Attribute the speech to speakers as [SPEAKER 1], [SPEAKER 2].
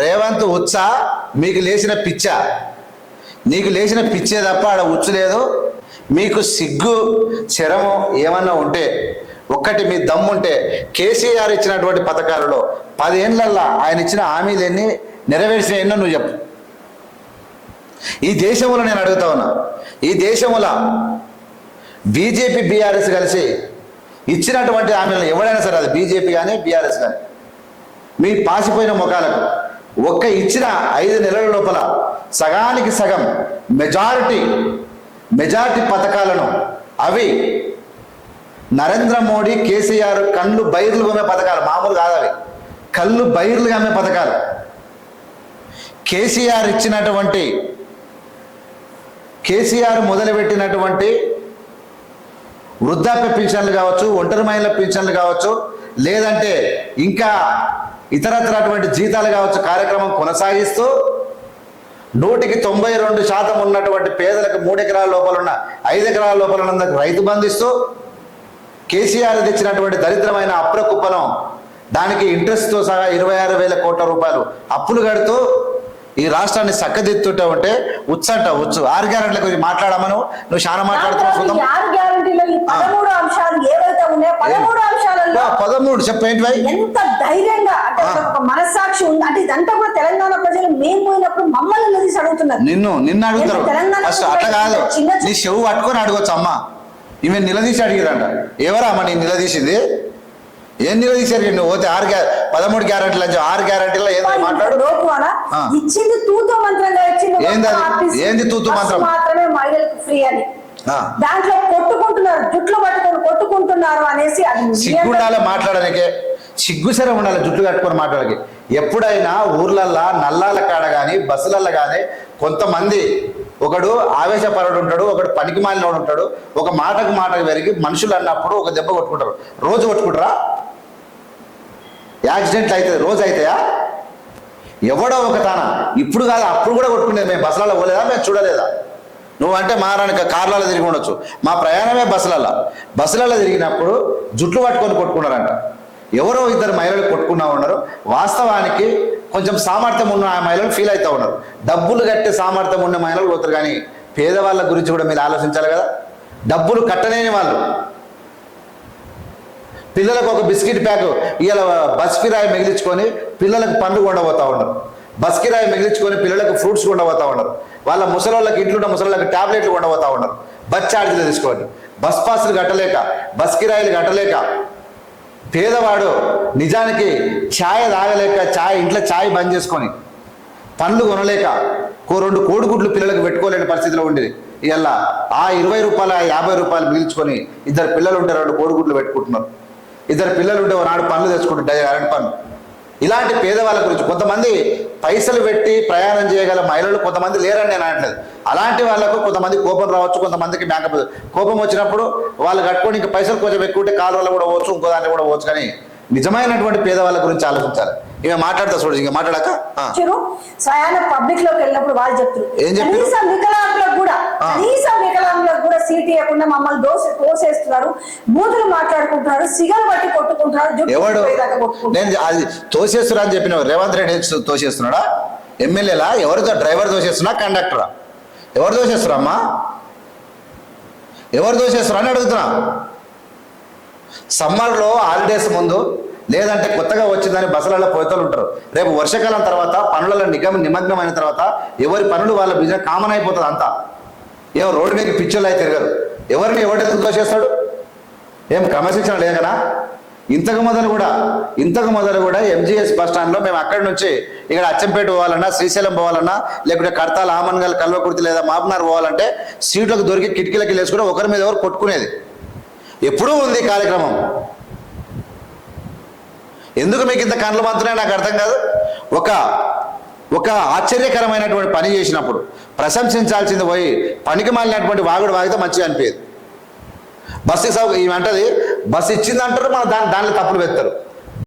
[SPEAKER 1] రేవంత్ ఉత్సా మీకు లేచిన పిచ్చ. నీకు లేచిన పిచ్చే తప్ప ఆడ ఉచ్చు లేదు. మీకు సిగ్గు శరము ఏమన్నా ఉంటే ఒక్కటి మీ దమ్ముంటే కేసీఆర్ ఇచ్చినటువంటి పథకాలలో పదేళ్ళల్లా ఆయన ఇచ్చిన హామీలన్నీ నెరవేర్చిన ఎన్నో నువ్వు చెప్పు. ఈ దేశంలో నేను అడుగుతా ఉన్నా ఈ దేశంలో బీజేపీ బీఆర్ఎస్ కలిసి ఇచ్చినటువంటి హామీలను ఎవరైనా సరే అది బీజేపీ కానీ బీఆర్ఎస్ కానీ మీ పాసిపోయిన ముఖాలకు ఒక్క ఇచ్చిన ఐదు నెలల లోపల సగానికి సగం మెజారిటీ మెజారిటీ పథకాలను అవి నరేంద్ర మోడీ కేసీఆర్ కళ్ళు బైర్లు గమ్మే పథకాలు మామూలు కాదు అవి. కళ్ళు బైర్లు గమ్మే పథకాలు. కేసీఆర్ ఇచ్చినటువంటి కేసీఆర్ మొదలుపెట్టినటువంటి వృద్ధాప్య పింఛన్లు కావచ్చు ఒంటరి మహిళల పింఛన్లు కావచ్చు లేదంటే ఇంకా ఇతరత్రటువంటి జీతాలు కావచ్చు కార్యక్రమం కొనసాగిస్తూ నూటికి తొంభై రెండు శాతం ఉన్నటువంటి పేదలకు మూడు ఎకరాల లోపల ఉన్న ఐదు ఎకరాల లోపల ఉన్నందుకు రైతు బంధిస్తూ కేసీఆర్ తెచ్చినటువంటి దరిద్రమైన అప్పుల కుప్పలం దానికి ఇంట్రెస్ట్తో సహా ఇరవై ఆరు వేల కోట్ల రూపాయలు అప్పులు కడుతూ ఈ రాష్ట్రాన్ని చక్కదిద్దుతుంటే ఉంటే ఉచ్చు ఆరు గ్యారెంట్ల గురించి మాట్లాడమను. నువ్వు చాలా మాట్లాడుతున్నావు
[SPEAKER 2] ఆరు పదమూడు అంశాలు ఏవైతే ఉన్నాయో పదమూడు అంశాలలో
[SPEAKER 1] ఆ, పదమూడు చెప్పు ఏంటి భాయ్
[SPEAKER 2] ఎంత ధైర్యంగా అంటే. ఒక మనస్సాక్షి ఉంది. అంటే ఇదంతా కూడా తెలంగాణ ప్రజలు మేము పోయినప్పుడు మమ్మల్ని నిలదీసి అడుగుతున్నారు?
[SPEAKER 1] నిన్ను నిన్ను అడుగుతారు. ఫస్ట్ అట్లా కాదు. నీ చెవు పట్టుకొని అడగొచ్చు అమ్మ. ఈమె నిలదీసి అడిగిరంట ఎవరా అమ్మ నేను నిలదీసింది? ఏం నిలదీశారు నువ్వు పోతే ఆరు పదమూడు గ్యారెంటీలు అని ఆరు గ్యారెంటీలో ఏదో మాట్లాడు.
[SPEAKER 2] ఇచ్చింది తూతు మంత్రంగా ఇచ్చింది
[SPEAKER 1] ఏంది అది? ఏంది తూతు మంత్రం?
[SPEAKER 2] మాత్రమే మహిళలకు ఫ్రీ అని. దాంట్లో కొట్టుకుంటున్నారు జుట్లు పట్టుకొని కొట్టుకుంటున్నారు అనేసి అది
[SPEAKER 1] సిగ్గు ఉండాలి మాట్లాడడానికి సిగ్గు సరే ఉండాలి జుట్టు కట్టుకొని మాట్లాడకి. ఎప్పుడైనా ఊర్లల్లా నల్లాల కాడ కానీ బస్సులల్లో కానీ కొంతమంది ఒకడు ఆవేశపరుడు ఉంటాడు ఒకడు పనికి మాలినోడు ఉంటాడు ఒక మాటకు మాటకు పెరిగి మనుషులు అన్నప్పుడు ఒక దెబ్బ కొట్టుకుంటారు. రోజు కొట్టుకుంటారా? యాక్సిడెంట్లు అవుతుంది రోజు అవుతాయా? ఎవడో ఒక తాన. ఇప్పుడు కాదు అప్పుడు కూడా కొట్టుకునేది మేము. బస్సులలో పోలేదా? మేము చూడలేదా? నువ్వంటే మారానికి కార్లలో తిరిగి ఉండొచ్చు. మా ప్రయాణమే బస్సులలో. బస్సులలో తిరిగినప్పుడు జుట్లు పట్టుకొని కొట్టుకున్నారంట. ఎవరో ఇద్దరు మహిళలు కొట్టుకున్నా ఉన్నారు. వాస్తవానికి కొంచెం సామర్థ్యం ఉన్న ఆ మహిళలు ఫీల్ అవుతూ ఉన్నారు. డబ్బులు కట్టే సామర్థ్యం ఉన్న మహిళలు పోతారు కానీ పేదవాళ్ళ గురించి కూడా మీరు ఆలోచించాలి కదా. డబ్బులు కట్టలేని వాళ్ళు. పిల్లలకు ఒక బిస్కెట్ ప్యాక్ ఇలా బస్ కిరాయి మిగిలించుకొని పిల్లలకు పండ్లు కొండబోతా ఉన్నారు. బస్ కిరాయి మిగిలించుకొని పిల్లలకు ఫ్రూట్స్ కొండబోతా ఉన్నారు. వాళ్ళ ముసలోళ్ళకి ఇంట్లో ముసలోళ్ళకి టాబ్లెట్లు కొండబోతా ఉన్నారు. బస్ ఛార్జీలు తీసుకోండి. బస్ పాసులు కట్టలేక బస్ కిరాయిలు కట్టలేక పేదవాడు నిజానికి ఛాయ్ తాగలేక ఛాయ్ ఇంట్లో ఛాయ్ బంద్ చేసుకొని పండ్లు కొనలేక కో రెండు కోడిగుడ్లు పిల్లలకు పెట్టుకోలేని పరిస్థితిలో ఉండేది ఇలా ఆ ఇరవై రూపాయల యాభై రూపాయలు మిగిల్చుకొని ఇద్దరు పిల్లలు ఉంటే రెండు కోడిగుడ్లు పెట్టుకుంటున్నారు. ఇద్దరు పిల్లలు ఉంటే నాడు పనులు తెచ్చుకుంటారు అరటి పనులు. ఇలాంటి పేదవాళ్ళ గురించి కొంతమంది పైసలు పెట్టి ప్రయాణం చేయగల మహిళలు కొంతమంది లేరని నేను అనట్లేదు. అలాంటి వాళ్ళకు కొంతమంది కోపం రావచ్చు కొంతమందికి మేకపోతే కోపం వచ్చినప్పుడు వాళ్ళు కట్టుకొని ఇంకా పైసలు కొంచెం ఎక్కువ ఉంటే కాలువలో కూడా పోవచ్చు ఇంకో దాంట్లో కూడా పోవచ్చు. కానీ నిజమైనటువంటి పేదవాళ్ళ గురించి ఆలోచించాలి. ఇవి మాట్లాడతా చూడు ఇంకా మాట్లాడాక?
[SPEAKER 2] స్వయాన పబ్లిక్లోకి వెళ్ళినప్పుడు వాళ్ళు చెప్తారు
[SPEAKER 1] ఏం చెప్పారు?
[SPEAKER 2] కనీసం వికలాంగులకు కూడా సీట్ ఇవ్వకుండా మమ్మల్ని దోస తోసేస్తున్నారు. బూతులు మాట్లాడుకుంటున్నారు సిగలు పట్టి కొట్టుకుంటున్నారు
[SPEAKER 1] ఎవడు. నేను అది తోసేస్తున్నా అని చెప్పిన రేవంత్ రెడ్డి తోసేస్తున్నాడా? ఎమ్మెల్యేలా? ఎవరితో? డ్రైవర్ తోసేస్తున్నా కండక్టరా? ఎవరు అమ్మా? ఎవరు తోసేస్తున్నా అని అడుగుతున్నా. సమ్మర్లో హాలిడేస్ ముందు లేదంటే కొత్తగా వచ్చిందని బస్సులలో పోతలు ఉంటారు. రేపు వర్షాకాలం తర్వాత పనులలో నిగమ నిమగ్నమైన తర్వాత ఎవరి పనులు వాళ్ళ బిజినెస్ కామన్ అయిపోతుంది అంతా. ఏమో రోడ్డు మీద పిచ్చోళ్ళు అయితే తిరగరు. ఎవరిని ఎవడెత్తుకు తోసేస్తాడు ఏం క్రమశిక్షణ లేదు కదా? ఇంతకు మొదలు కూడా ఇంతకు మొదలు కూడా ఎంజీఎస్ బస్ స్టాండ్లో మేము అక్కడి నుంచి ఇక్కడ అచ్చంపేట పోవాలన్నా శ్రీశైలం పోవాలన్నా లేకుంటే కడతాల ఆమన్గల్ కల్వకుర్తి లేదా మాపనార్ పోవాలంటే సీట్లకు దొరికి కిటికీలకి లేసుకుని ఒకరి మీద ఎవరు కొట్టుకునేది. ఎప్పుడూ ఉంది ఈ కార్యక్రమం. ఎందుకు మీకు ఇంత కండ్లు మాత్రమే నాకు అర్థం కాదు? ఒక ఒక ఆశ్చర్యకరమైనటువంటి పని చేసినప్పుడు ప్రశంసించాల్సింది పోయి పనికి మాలినటువంటి వాగుడు వాగితే మంచిగా అనిపించేది బస్సు సౌ అంటది బస్సు ఇచ్చింది అంటారు మన దాని దాంట్లో తప్పులు పెడతారు.